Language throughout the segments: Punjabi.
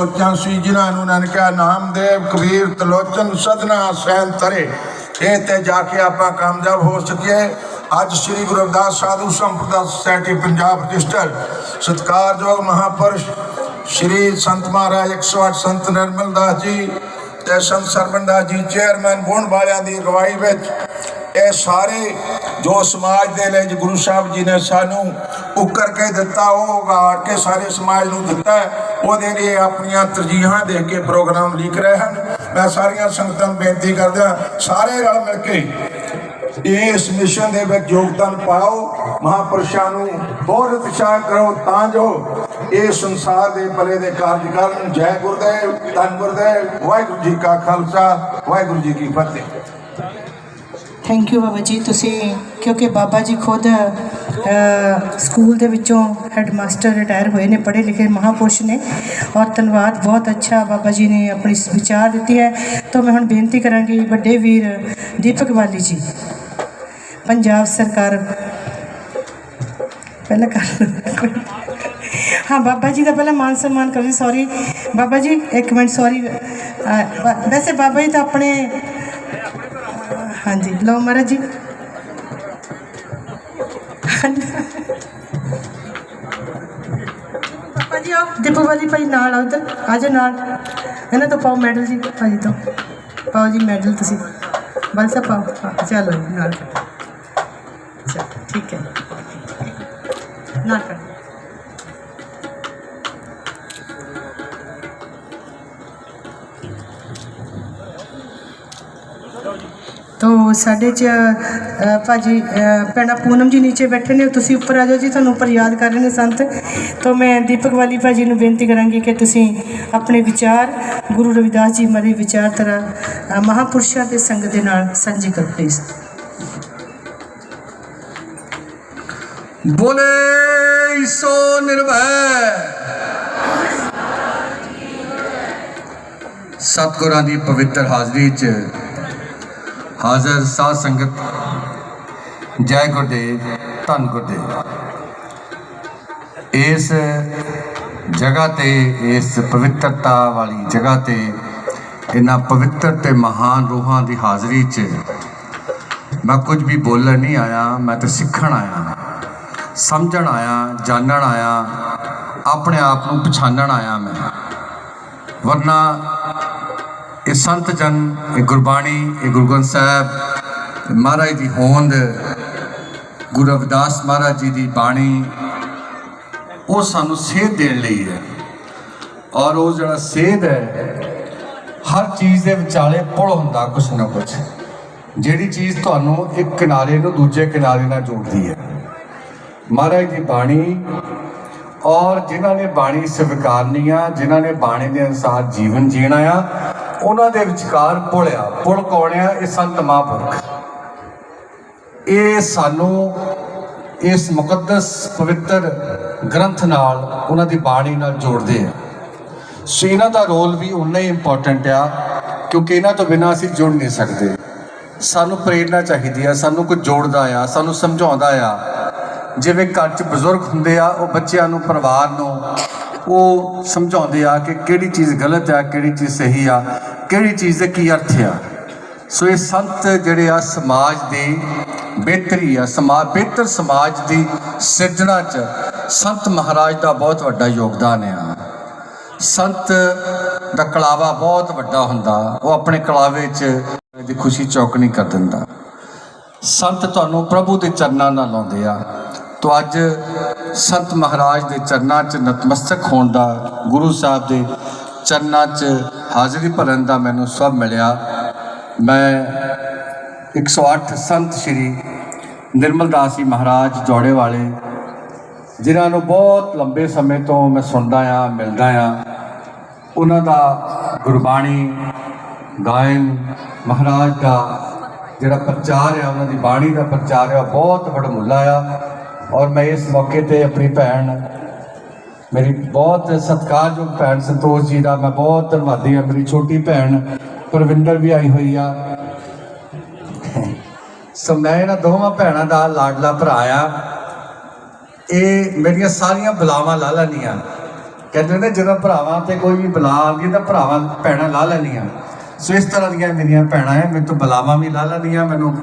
ਸੋਚਾਂ ਸੀ, ਜਿਨ੍ਹਾਂ ਨੂੰ ਨਾਨਕਾ ਨਾਮਦੇਵ, ਕਬੀਰ, ਤਲੋਚਨ, ਸਦਨਾ, ਸੈਨ ਤਰੇ। ਇਹ ਤੇ ਜਾ ਕੇ ਆਪਾਂ ਕਾਮਯਾਬ ਹੋ ਸਕੀਏ। ਅੱਜ ਸ੍ਰੀ ਗੁਰੂ ਰਵਿਦਾਸ ਸਾਧੂ ਸੰਪਰਦਾ ਸੁਸਾਇਟੀ ਪੰਜਾਬ ਰਜਿਸਟਰ, ਸਤਿਕਾਰਯੋਗ ਮਹਾਪੁਰਸ਼ ਸ਼੍ਰੀ ਸੰਤ ਮਹਾਰਾਜ 108 ਸੰਤ ਨਿਰਮਲ ਦਾਸ ਜੀ ਤੇ ਸੰਤ ਸਰਵਣ ਦਾਸ ਜੀ ਚੇਅਰਮੈਨ ਗੁਣ ਵਾਲਿਆਂ ਦੀ ਅਗਵਾਈ ਵਿੱਚ ਇਹ ਸਾਰੇ ਜੋ ਸਮਾਜ ਦੇ ਲਈ ਗੁਰੂ ਸਾਹਿਬ ਜੀ ਨੇ ਸਾਨੂੰ ਉੱਕਰ ਕੇ ਦਿੱਤਾ, ਉਹ ਗਾੜ ਕੇ ਸਾਰੇ ਸਮਾਜ ਨੂੰ ਦਿੱਤਾ ਉਹਦੇ ਲਈ ਆਪਣੀਆਂ ਤਰਜੀਹਾਂ ਦੇ ਕੇ ਪ੍ਰੋਗਰਾਮ ਲਿਖ ਰਹੇ ਹਨ। ਮੈਂ ਸਾਰੀਆਂ ਸੰਗਤਾਂ ਨੂੰ ਬੇਨਤੀ ਕਰਦਾ ਸਾਰੇ ਰਲ ਮਿਲ ਕੇ ਇਸ ਮਿਸ਼ਨ ਦੇ ਵਿੱਚ ਯੋਗਦਾਨ ਪਾਓ। ਮਹਾਪੁਰਸ਼ਾਂ ਨੂੰ ਬਹੁਤ ਉਤਸ਼ਾਹ ਕਰੋ, ਤਾਂ ਜੋ ਇਹ ਸੰਸਾਰ ਦੇ ਭਲੇ ਦੇ ਕਾਰਜ ਕਰਨ। ਜੈ ਗੁਰਦੇਵ, ਧੰਨ ਗੁਰਦੇਵ, ਵਾਹਿਗੁਰੂ ਜੀ ਕਾ ਖਾਲਸਾ, ਵਾਹਿਗੁਰੂ ਜੀ ਕੀ ਫਤਿਹ। ਥੈਂਕ ਯੂ ਬਾਬਾ ਜੀ ਤੁਸੀਂ, ਕਿਉਂਕਿ ਬਾਬਾ ਜੀ ਖੁਦ ਸਕੂਲ ਦੇ ਵਿੱਚੋਂ ਹੈਡਮਾਸਟਰ ਰਿਟਾਇਰ ਹੋਏ ਨੇ, ਪੜ੍ਹੇ ਲਿਖੇ ਮਹਾਪੁਰਸ਼ ਨੇ। ਔਰ ਧੰਨਵਾਦ, ਬਹੁਤ ਅੱਛਾ ਬਾਬਾ ਜੀ ਨੇ ਆਪਣੀ ਵਿਚਾਰ ਦਿੱਤੀ ਹੈ। ਤਾਂ ਮੈਂ ਹੁਣ ਬੇਨਤੀ ਕਰਾਂਗੀ ਵੱਡੇ ਵੀਰ ਦੀਪਕ ਵਾਲੀ ਜੀ। ਪੰਜਾਬ ਸਰਕਾਰ, ਪਹਿਲਾਂ ਕਰ ਹਾਂ, ਬਾਬਾ ਜੀ ਦਾ ਪਹਿਲਾਂ ਮਾਨ ਸਨਮਾਨ ਕਰੋ ਜੀ ਸੌਰੀ ਬਾਬਾ ਜੀ, ਇੱਕ ਮਿੰਟ ਸੌਰੀ ਵੈਸੇ ਬਾਬਾ ਜੀ ਤਾਂ ਆਪਣੇ ਹਾਂਜੀ ਲਓ ਮਹਾਰਾਜ ਜੀ। ਪਾਪਾ ਜੀ ਆਓ। ਦੀਪੂ ਵਾਲੀ ਭਾਈ ਨਾਲ ਆਓ ਇੱਧਰ। ਆ ਜਾਓ ਨਾਲ। ਇਹਨਾਂ ਤੋਂ ਪਾਓ ਮੈਡਲ ਜੀ ਭਾਜੀ ਤੋਂ। ਪਾਓ ਜੀ ਮੈਡਲ ਤੁਸੀਂ। ਬਲ ਪਾਓ। ਹਾਂ, ਚਲੋ ਜੀ, ਨਾਲ। ਚਲੋ ਠੀਕ ਹੈ। ਨਾਲ ਕਰ। ਤੋ ਸਾਡੇ ਚ ਅ, ਭਾਜੀ ਅ, ਭੈਣਾ ਪੂਨਮ ਜੀ ਨੀਚੇ ਬੈਠੇ ਨੇ ਤੁਸੀਂ ਉੱਪਰ ਆ ਜਾਓ ਜੀ ਤੁਹਾਨੂੰ ਉੱਪਰ ਯਾਦ ਕਰ ਰਹੇ ਨੇ ਸੰਤ। ਤੋਂ ਮੈਂ ਦੀਪਕ ਵਾਲੀ ਭਾਜੀ ਨੂੰ ਬੇਨਤੀ ਕਰਾਂਗੀ ਕਿ ਤੁਸੀਂ ਆਪਣੇ ਵਿਚਾਰ ਗੁਰੂ ਰਵਿਦਾਸ ਜੀ ਮਾਰੇ ਵਿਚਾਰਧਾਰਾ ਅ, ਮਹਾਪੁਰਸ਼ਾਂ ਦੇ ਸੰਗ ਦੇ ਨਾਲ ਸਾਂਝੀ ਕਰੋ ਪਲੀਜ਼ ਬੋਲੇ ਸੋ ਨਿਰਭੈ। ਸਤਿਗੁਰਾਂ ਦੀ ਪਵਿੱਤਰ ਹਾਜ਼ਰੀ 'ਚ ਹਾਜ਼ਰ ਸਾਧ ਸੰਗਤ, ਜੈ ਗੁਰਦੇਵ, ਧੰਨ ਗੁਰਦੇਵ। ਇਸ ਜਗ੍ਹਾ ਤੇ, ਇਸ ਪਵਿੱਤਰਤਾ ਵਾਲੀ ਜਗ੍ਹਾ ਤੇ ਇਹਨਾਂ ਪਵਿੱਤਰ ਤੇ ਮਹਾਨ ਰੂਹਾਂ ਦੀ ਹਾਜ਼ਰੀ 'ਚ ਮੈਂ ਕੁਝ ਵੀ ਬੋਲਣ ਨਹੀਂ ਆਇਆ, ਮੈਂ ਤਾਂ ਸਿੱਖਣ ਆਇਆ। ਸਮਝਣ ਆਇਆ, ਜਾਣਨ ਆਇਆ, ਆਪਣੇ ਆਪ ਨੂੰ ਪਛਾਣਨ ਆਇਆ ਮੈਂ। ਵਰਨਾ ਇਹ ਸੰਤ ਜਨ, ਇਹ ਗੁਰਬਾਣੀ, ਇਹ ਗੁਰੂ ਗ੍ਰੰਥ ਸਾਹਿਬ ਮਹਾਰਾਜ ਦੀ ਹੋਂਦ, ਗੁਰੂ ਰਵਿਦਾਸ ਮਹਾਰਾਜ ਜੀ ਦੀ ਬਾਣੀ, ਉਹ ਸਾਨੂੰ ਸੇਧ ਦੇਣ ਲਈ ਹੈ। ਔਰ ਉਹ ਜਿਹੜਾ ਸੇਧ ਹੈ, ਹਰ ਚੀਜ਼ ਦੇ ਵਿਚਾਲੇ ਪੁਲ ਹੁੰਦਾ ਕੁਛ ਨਾ ਕੁਛ। ਜਿਹੜੀ ਚੀਜ਼ ਤੁਹਾਨੂੰ ਇੱਕ ਕਿਨਾਰੇ ਨੂੰ ਦੂਜੇ ਕਿਨਾਰੇ ਨਾਲ ਜੋੜਦੀ ਹੈ। ਮਹਾਰਾਜ ਦੀ ਬਾਣੀ, ਔਰ ਜਿਨ੍ਹਾਂ ਨੇ ਬਾਣੀ ਸਵੀਕਾਰਨੀ ਆ, ਜਿਨ੍ਹਾਂ ਨੇ ਬਾਣੀ ਦੇ ਅਨੁਸਾਰ ਜੀਵਨ ਜੀਣਾ ਆ ਉਹਨਾਂ ਦੇ ਵਿਚਕਾਰ ਪੁਲ ਆ ਪੁਲ ਕੌਣਿਆ ਆ ਇਹ ਸੰਤ ਮਹਾਂਪੁਰਖ। ਇਹ ਸਾਨੂੰ ਇਸ ਮੁਕੱਦਸ, ਪਵਿੱਤਰ ਗ੍ਰੰਥ ਨਾਲ, ਉਹਨਾਂ ਦੀ ਬਾਣੀ ਨਾਲ ਜੋੜਦੇ ਆ। ਸੋ ਇਹਨਾਂ ਦਾ ਰੋਲ ਵੀ ਉਨਾ ਹੀ ਇੰਪੋਰਟੈਂਟ ਆ, ਕਿਉਂਕਿ ਇਹਨਾਂ ਤੋਂ ਬਿਨਾਂ ਅਸੀਂ ਜੁੜ ਨਹੀਂ ਸਕਦੇ। ਸਾਨੂੰ ਪ੍ਰੇਰਣਾ ਚਾਹੀਦੀ ਆ, ਸਾਨੂੰ ਕੁਝ ਜੋੜਦਾ ਆ, ਸਾਨੂੰ ਸਮਝਾਉਂਦਾ ਆ। ਜਿਵੇਂ ਘਰ 'ਚ ਬਜ਼ੁਰਗ ਹੁੰਦੇ ਆ, ਉਹ ਬੱਚਿਆਂ ਨੂੰ, ਪਰਿਵਾਰ ਨੂੰ ਉਹ ਸਮਝਾਉਂਦੇ ਆ ਕਿ ਕਿਹੜੀ ਚੀਜ਼ ਗਲਤ ਆ, ਕਿਹੜੀ ਚੀਜ਼ ਸਹੀ ਆ, ਕਿਹੜੀ ਚੀਜ਼ ਦੇ ਕੀ ਅਰਥ ਆ। ਸੋ ਇਹ ਸੰਤ ਜਿਹੜੇ ਆ ਸਮਾਜ ਦੀ ਬਿਹਤਰੀ ਆ ਸਮਾਜ ਬਿਹਤਰ ਸਮਾਜ ਦੀ ਸਿਰਜਣਾ 'ਚ ਸੰਤ ਮਹਾਰਾਜ ਦਾ ਬਹੁਤ ਵੱਡਾ ਯੋਗਦਾਨ ਆ। ਸੰਤ ਦਾ ਕਲਾਵਾ ਬਹੁਤ ਵੱਡਾ ਹੁੰਦਾ, ਉਹ ਆਪਣੇ ਕਲਾਵੇ 'ਚ ਦੀ ਖੁਸ਼ੀ ਚੌਕਣੀ ਕਰ ਦਿੰਦਾ। ਸੰਤ ਤੁਹਾਨੂੰ ਪ੍ਰਭੂ ਦੇ ਚਰਨਾਂ ਨਾਲ ਲਾਉਂਦੇ ਆ। ਤੋ ਅੱਜ ਸੰਤ ਮਹਾਰਾਜ ਦੇ ਚਰਨਾਂ 'ਚ ਨਤਮਸਤਕ ਹੋਣ ਦਾ ਗੁਰੂ ਸਾਹਿਬ ਦੇ ਚਰਨਾਂ 'ਚ ਹਾਜ਼ਰੀ ਭਰਨ ਦਾ ਮੈਨੂੰ ਸਭ ਮਿਲਿਆ। ਮੈਂ 108 ਸੰਤ ਸ਼੍ਰੀ ਨਿਰਮਲ ਦਾਸ ਜੀ ਮਹਾਰਾਜ ਜੋੜੇ ਵਾਲੇ, ਜਿਨ੍ਹਾਂ ਨੂੰ ਬਹੁਤ ਲੰਬੇ ਸਮੇਂ ਤੋਂ ਮੈਂ ਸੁਣਦਾ ਆ ਮਿਲਦਾ ਆ ਉਹਨਾਂ ਦਾ ਗੁਰਬਾਣੀ ਗਾਇਨ ਮਹਾਰਾਜ ਦਾ ਜਿਹੜਾ ਪ੍ਰਚਾਰ ਆ, ਉਹਨਾਂ ਦੀ ਬਾਣੀ ਦਾ ਪ੍ਰਚਾਰ ਆ ਉਹ ਬਹੁਤ ਵਡਮੁੱਲਾ ਆ ਔਰ ਮੈਂ ਇਸ ਮੌਕੇ ਤੇ ਆਪਣੀ ਭੈਣ, ਮੇਰੀ ਬਹੁਤ ਸਤਿਕਾਰਯੋਗ ਭੈਣ ਸੰਤੋਸ਼ ਜੀ ਦਾ ਮੈਂ ਬਹੁਤ ਧੰਨਵਾਦੀ ਹਾਂ। ਮੇਰੀ ਛੋਟੀ ਭੈਣ ਪ੍ਰਵਿੰਦਰ ਵੀ ਆਈ ਹੋਈ ਆ। ਸੋ ਮੈਂ ਇਹਨਾਂ ਦੋਵਾਂ ਭੈਣਾਂ ਦਾ ਲਾਡਲਾ ਭਰਾ ਆ। ਇਹ ਮੇਰੀਆਂ ਸਾਰੀਆਂ ਬੁਲਾਵਾਂ ਲਾ ਲੈਣੀਆਂ ਕਹਿੰਦੇ ਨੇ ਜਦੋਂ ਭਰਾਵਾਂ ਤੇ ਕੋਈ ਵੀ ਬਲਾ ਆਉਂਦੀ ਤਾਂ ਭਰਾਵਾਂ, ਭੈਣਾਂ ਲਾ ਲੈਣੀਆਂ ਸੋ ਇਸ ਤਰ੍ਹਾਂ ਦੀਆਂ ਮੇਰੀਆਂ ਭੈਣਾਂ ਹੈ ਮੈਨੂੰ ਬਲਾਵਾਂ ਵੀ ਲਾ ਲੈਣੀਆਂ ਮੈਨੂੰ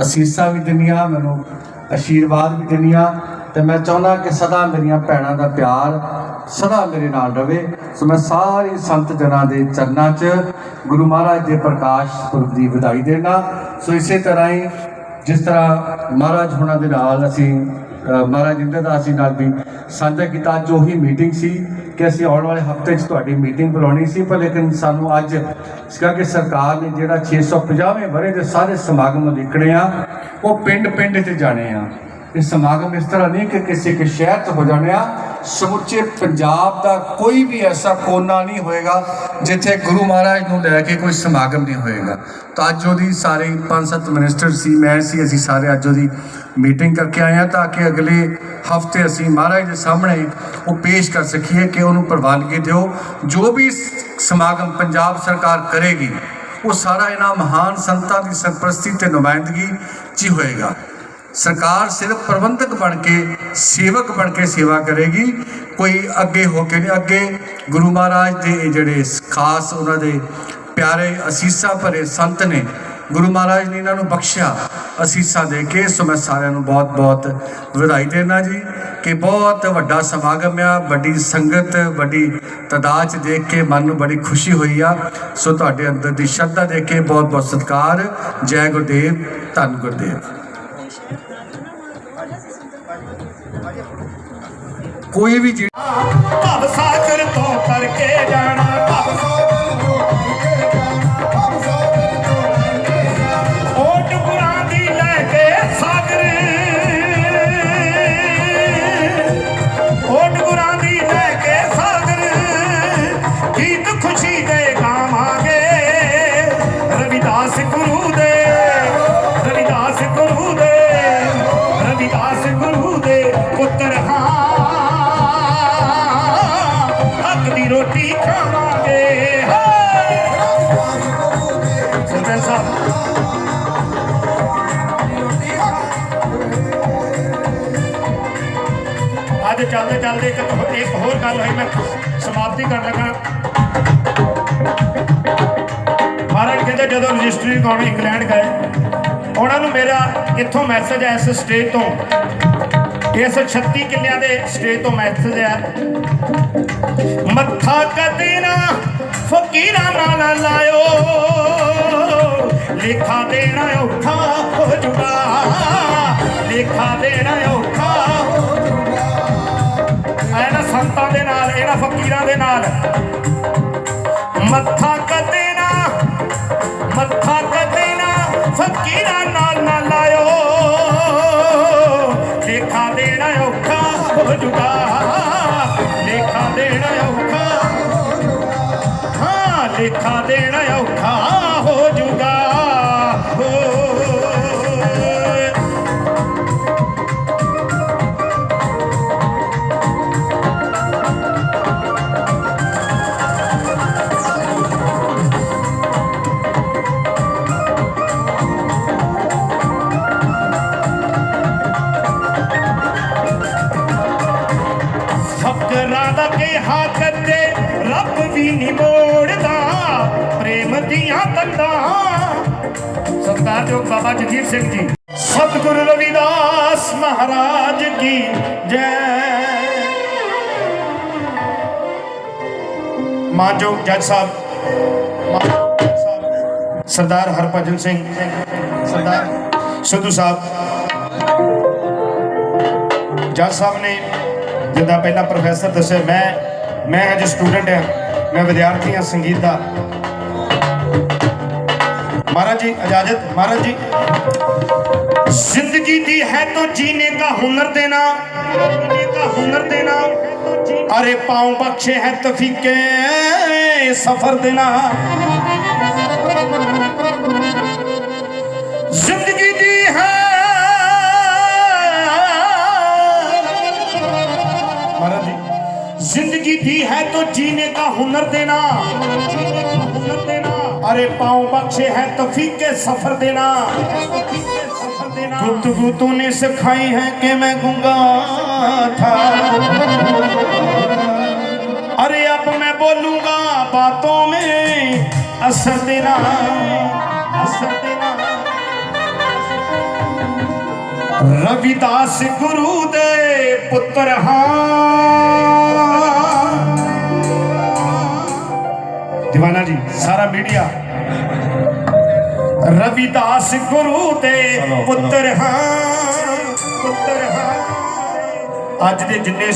ਅਸੀਸਾਂ ਵੀ ਦਿੰਦੀਆਂ। ਮੈਨੂੰ ਆਸ਼ੀਰਵਾਦ ਵੀ ਦਿੰਦੀਆਂ ਤੇ ਮੈਂ ਚਾਹੁੰਦਾ ਕਿ ਸਦਾ ਮੇਰੀਆਂ ਭੈਣਾਂ ਦਾ ਪਿਆਰ ਸਦਾ ਮੇਰੇ ਨਾਲ ਰਵੇ। ਸੋ ਮੈਂ ਸਾਰੇ ਸੰਤ ਜਨਾਂ ਦੇ ਚਰਨਾਂ 'ਚ ਗੁਰੂ ਮਹਾਰਾਜ ਦੇ ਪ੍ਰਕਾਸ਼ ਪੁਰਬ ਦੀ ਵਧਾਈ ਦੇਣਾ ਸੋ ਇਸੇ ਤਰ੍ਹਾਂ ਹੀ ਜਿਸ ਤਰ੍ਹਾਂ ਮਹਾਰਾਜ ਹੁਣਾਂ ਦੇ ਨਾਲ ਅਸੀਂ ਮਹਾਰਾਜ ਇੰਦਰ ਦਾਸ ਜੀ ਨਾਲ ਵੀ ਸਾਂਝਾ ਕੀਤਾ। ਅੱਜ ਉਹੀ ਮੀਟਿੰਗ ਸੀ ਕਿ ਅਸੀਂ ਆਉਣ ਵਾਲੇ ਹਫ਼ਤੇ 'ਚ ਤੁਹਾਡੀ ਮੀਟਿੰਗ ਬੁਲਾਉਣੀ ਸੀ, ਪਰ ਲੇਕਿਨ ਸਾਨੂੰ ਅੱਜ ਸੀਗਾ ਕਿ ਸਰਕਾਰ ਨੇ ਜਿਹੜਾ 650ਵੇਂ ਵਰੇ ਦੇ ਸਾਰੇ ਸਮਾਗਮ ਲਿਖਣੇ ਆ, ਉਹ ਪਿੰਡ ਪਿੰਡ 'ਚ ਜਾਣੇ ਆ। ਇਹ ਸਮਾਗਮ ਇਸ ਤਰ੍ਹਾਂ ਨਹੀਂ ਕਿ ਕਿਸੇ ਕੇ ਸ਼ਹਿਰ 'ਚ ਹੋ ਜਾਣੇ ਆ ਸਮੁੱਚੇ ਪੰਜਾਬ ਦਾ ਕੋਈ ਵੀ ਐਸਾ ਕੋਨਾ ਨਹੀਂ ਹੋਏਗਾ ਜਿੱਥੇ ਗੁਰੂ ਮਹਾਰਾਜ ਨੂੰ ਲੈ ਕੇ ਕੋਈ ਸਮਾਗਮ ਨਹੀਂ ਹੋਏਗਾ। ਤਾਂ ਅੱਜ ਉਹਦੀ ਸਾਰੇ ਪੰਜ ਸੱਤ ਮਿਨਿਸਟਰ ਸੀ, ਮੈਂ ਸੀ, ਅਸੀਂ ਸਾਰੇ ਅੱਜ ਉਹਦੀ ਮੀਟਿੰਗ ਕਰਕੇ ਆਏ ਹਾਂ ਤਾਂ ਕਿ ਅਗਲੇ ਹਫ਼ਤੇ ਅਸੀਂ ਮਹਾਰਾਜ ਦੇ ਸਾਹਮਣੇ ਉਹ ਪੇਸ਼ ਕਰ ਸਕੀਏ ਕਿ ਉਹਨੂੰ ਪ੍ਰਵਾਨਗੀ ਦਿਓ। ਜੋ ਵੀ ਸਮਾਗਮ ਪੰਜਾਬ ਸਰਕਾਰ ਕਰੇਗੀ, ਉਹ ਸਾਰਾ ਇਹਨਾਂ ਮਹਾਨ ਸੰਤਾਂ ਦੀ ਸਰਪ੍ਰਸਤੀ ਤੇ ਨੁਮਾਇੰਦਗੀ 'ਚ ਹੀ ਹੋਏਗਾ। ਸਰਕਾਰ ਸਿਰਫ ਪ੍ਰਬੰਧਕ ਬਣ ਕੇ, ਸੇਵਕ ਬਣ ਕੇ ਸੇਵਾ ਕਰੇਗੀ। ਕੋਈ ਅੱਗੇ ਹੋ ਕੇ ਨਹੀਂ ਅੱਗੇ। ਗੁਰੂ ਮਹਾਰਾਜ ਦੇ ਇਹ ਜਿਹੜੇ ਖਾਸ ਉਹਨਾਂ ਦੇ ਪਿਆਰੇ ਅਸੀਸਾਂ ਭਰੇ ਸੰਤ ਨੇ, ਗੁਰੂ ਮਹਾਰਾਜ ਨੇ ਇਹਨਾਂ ਨੂੰ ਬਖਸ਼ਿਆ। ਅਸੀਸਾਂ ਦੇ ਕੇ ਸੋ ਮੈਂ ਸਾਰਿਆਂ ਨੂੰ ਬਹੁਤ ਬਹੁਤ ਵਧਾਈ ਦੇਣਾ ਜੀ, ਕਿ ਬਹੁਤ ਵੱਡਾ ਸਮਾਗਮ ਆ, ਵੱਡੀ ਸੰਗਤ, ਵੱਡੀ ਤਦਾਦ ਚ ਦੇਖ ਕੇ ਮਨ ਨੂੰ ਬੜੀ ਖੁਸ਼ੀ ਹੋਈ ਆ। ਸੋ ਤੁਹਾਡੇ ਅੰਦਰ ਦੀ ਸ਼ਰਧਾ ਦੇਖ ਕੇ ਬਹੁਤ ਬਹੁਤ ਸਤਿਕਾਰ। ਜੈ ਗੁਰਦੇਵ, ਧੰਨ ਗੁਰਦੇਵ। ਕੋਈ ਵੀ ਜਿਹੜੀ ਭਵ ਸਾਗਰ ਤੋਂ ਕਰਕੇ ਜਾਣਾ ਭਵ ਓਟ ਰੋਟੀ ਖਾਵਾਂਗੇ। ਹਾਏ ਸਰਦਾਰ ਸਾਹਿਬ। ਅੱਜ ਚੱਲਦੇ ਚੱਲਦੇ ਇੱਕ ਇੱਕ ਹੋਰ ਗੱਲ ਹੋਈ, ਮੈਂ ਸਮਾਪਤੀ ਕਰਨ ਲੱਗਾ। ਮਹਾਰਾਜ ਕਹਿੰਦੇ, ਜਦੋਂ ਰਜਿਸਟਰੀ ਕਰਾਉਣ ਇੰਗਲੈਂਡ ਗਏ, ਉਹਨਾਂ ਨੂੰ ਮੇਰਾ ਇੱਥੋਂ ਮੈਸੇਜ ਹੈ, ਇਸ ਸਟੇਜ ਤੋਂ। ਇਸ 36 ਕਿੱਲਿਆਂ ਦੇ ਸਟੇਜ ਤੋਂ ਮੈਸੇਜ ਆਇਆ ਮੱਥਾ ਕਦੇ ਨਾ ਫਕੀਰਾਂ ਨਾਲ ਲਾਇਓ। ਲੇਖਾ ਦੇਣਾ ਔਖਾ ਹੋ ਜੂਗਾ। ਲੇਖਾ ਦੇਣਾ ਔਖਾ ਐ ਨਾ ਸੰਤਾਂ ਦੇ ਨਾਲ, ਇਹਨਾਂ ਫਕੀਰਾਂ ਦੇ ਨਾਲ ਲੇਖਾ ਦੇਣਾ ਔਖਾ। ਜੋ ਬਾਬਾ ਜਗੀਰ ਸਿੰਘ ਜੀ ਸਤਿਗੁਰੂ ਰਵਿਦਾਸ ਮਹਾਰਾਜ ਕੀ ਜੈ ਮਾਨਜੋ ਜੱਜ ਸਾਹਿਬ ਮਾਨਯੋਗ ਜੱਜ ਸਾਹਿਬ, ਸਰਦਾਰ ਹਰਭਜਨ ਸਿੰਘ ਸਰਦਾਰ ਸਿੱਧੂ ਸਾਹਿਬ ਜੱਜ ਸਾਹਿਬ ਨੇ ਜਿੱਦਾਂ ਪਹਿਲਾਂ ਪ੍ਰੋਫੈਸਰ ਦੱਸਿਆ ਮੈਂ ਮੈਂ ਅਜੇ ਸਟੂਡੈਂਟ ਹਾਂ ਮੈਂ ਵਿਦਿਆਰਥੀ ਹਾਂ مہاراج جی اجازت، مہاراج جی۔ زندگی دی ہے تو جینے کا ہنر دینا۔ دینا۔ ارے پاؤں بخشے ہیں تفیق کے سفر دینا۔ زندگی دی ہے۔ مہاراج جی زندگی دی ہے تو جینے کا ہنر دینا۔ ارے پاؤں بخشے ہے تفیق کے سفر دینا۔ گتگو تو نے سکھائی ہے کہ میں گنگا تھا۔ ارے اب میں بولوں گا باتوں میں اثر دینا۔ اثر دینا۔ روی داس گرو دے پتر ہاں۔ دیوانا جی سارا میڈیا۔ ਰਵਿਦਾਸ ਗੁਰੂ ਦੇ ਪੁੱਤਰ ਹਾਂ ਪੁੱਤਰ ਹਾਂ। ਅੱਜ ਦੇ ਜਿੰਨੇ